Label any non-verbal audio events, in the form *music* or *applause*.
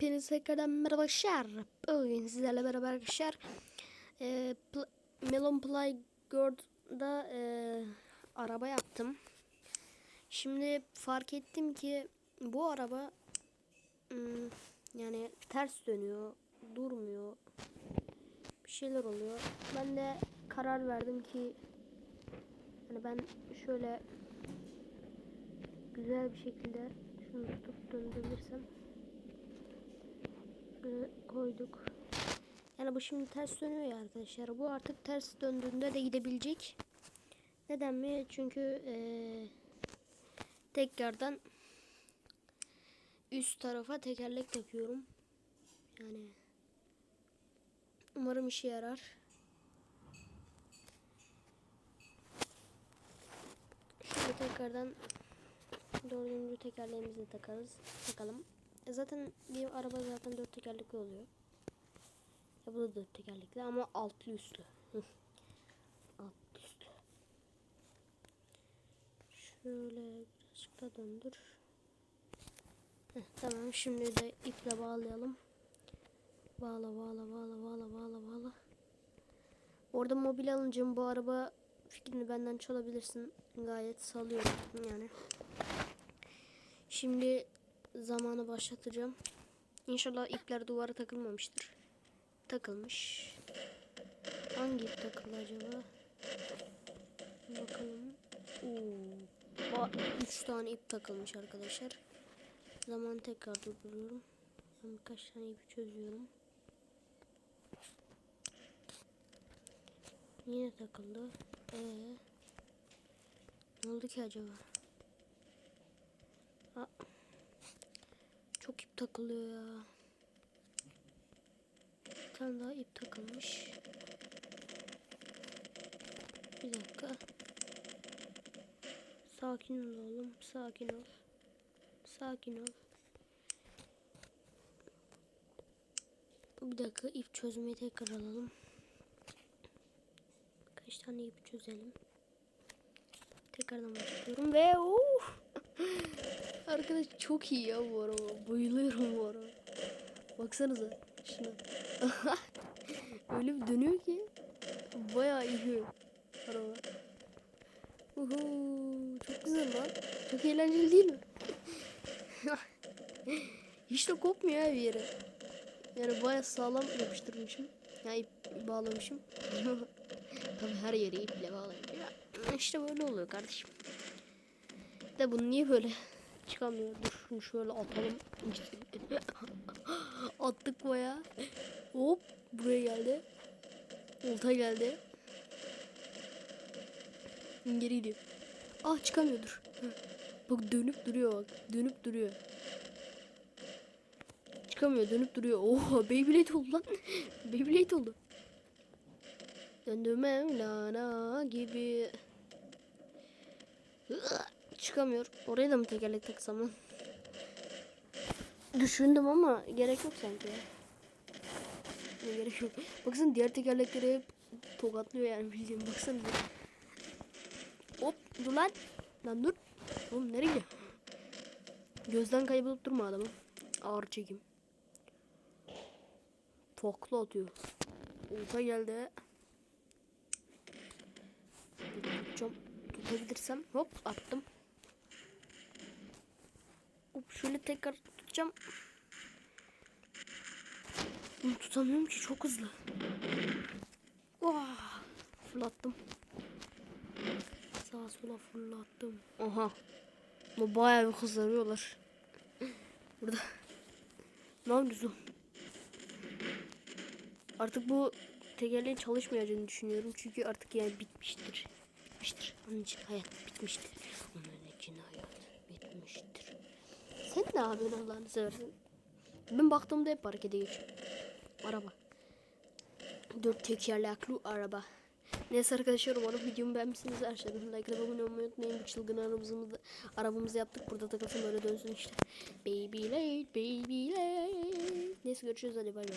Hepinize tekrardan merhaba arkadaşlar. Bugün sizlerle beraber arkadaşlar e, Pl- Melon Playgirl'da e, araba yaptım. Şimdi fark ettim ki bu araba hmm, yani ters dönüyor, durmuyor. Bir şeyler oluyor. Ben de karar verdim ki hani ben şöyle güzel bir şekilde şunu tutup döndürebilirsem Böyle koyduk. Yani bu şimdi ters dönüyor ya arkadaşlar. Bu artık ters döndüğünde de gidebilecek. Neden mi? Çünkü eee, tekrardan üst tarafa tekerlek takıyorum. Yani umarım işe yarar. Şimdi tekrardan dördüncü tekerleğimizi takarız. Takalım. E zaten bir araba zaten dört tekerlekli oluyor. Ya bu da dört tekerlekli ama altlı üstlü. Altlı üstlü. Şöyle birazcık da döndür. Heh, tamam şimdi de iple bağlayalım. Bağla bağla bağla bağla bağla bağla. Orada mobil alınca bu araba fikrini benden çalabilirsin. Gayet salıyorum yani. Şimdi zamanı başlatacağım. İnşallah ipler duvara takılmamıştır. Takılmış. Hangi ip takıldı acaba? Bakalım. Oo. 3 tane ip takılmış arkadaşlar. Zaman tekrar durduruyorum. Ben birkaç tane ip çözüyorum. Yine takıldı. Ee, ne oldu ki acaba? Aa, takılıyor ya. Bir tane daha ip takılmış. Bir dakika. Sakin ol oğlum. Sakin ol. Sakin ol. Bir dakika ip çözmeyi tekrar alalım. Kaç tane ip çözelim. Tekrardan başlıyorum ve uh! Arkadaş çok iyi ya bu araba. Bayılıyorum bu araba. Baksanıza şuna. *laughs* Öyle bir dönüyor ki bayağı iyi araba. Uhu, çok güzel lan. Çok eğlenceli değil mi? *laughs* Hiç de kopmuyor bir yere. Yani bayağı sağlam yapıştırmışım. Ya ip bağlamışım. *laughs* Tabii her yere iple bağlayınca. İşte böyle oluyor kardeşim. De bunu niye böyle çıkamıyor? Dur şunu şöyle atalım. *laughs* Attık baya. Hop buraya geldi. Olta geldi. Geri gidiyor. Ah çıkamıyor dur. Heh. Bak dönüp duruyor bak. Dönüp duruyor. Çıkamıyor dönüp duruyor. Oha Beyblade oldu lan. *laughs* Beyblade oldu. Döndü Mevlana gibi. Çıkamıyor. Oraya da mı tekerlek taksam lan? Düşündüm ama gerek yok sanki. Ne gerek yok. Baksana diğer tekerlekleri hep tokatlıyor yani bildiğin baksana. Hop dur lan. Lan dur. Oğlum nereye? Gözden kaybolup durma adamı. Ağır çekim. Tokla atıyor. Olta geldi. Tutacağım. Tutabilirsem hop attım. Hop şöyle tekrar tutacağım. Bunu tutamıyorum ki çok hızlı. Oh, fırlattım. Sağa sola fırlattım. Aha. Bu bayağı bir hızlanıyorlar. Burada. Ne yapıyorsun? Artık bu tekerleğin çalışmayacağını düşünüyorum. Çünkü artık yani bitmiştir. Bitmiştir. Onun için hayat bitmiştir. Onun için hayat bitmiştir. Sen ne yapıyorsun Allah'ını seversen? Ben baktığımda hep harekete geçiyor. Araba. Dört tekerlekli araba. Neyse arkadaşlar umarım videomu beğenmişsiniz. Aşağıdan like abone olmayı unutmayın. Bu çılgın arabamızı, arabamızı yaptık. Burada takılsın böyle dönsün işte. Baby late, baby late. Neyse görüşürüz hadi bay bay.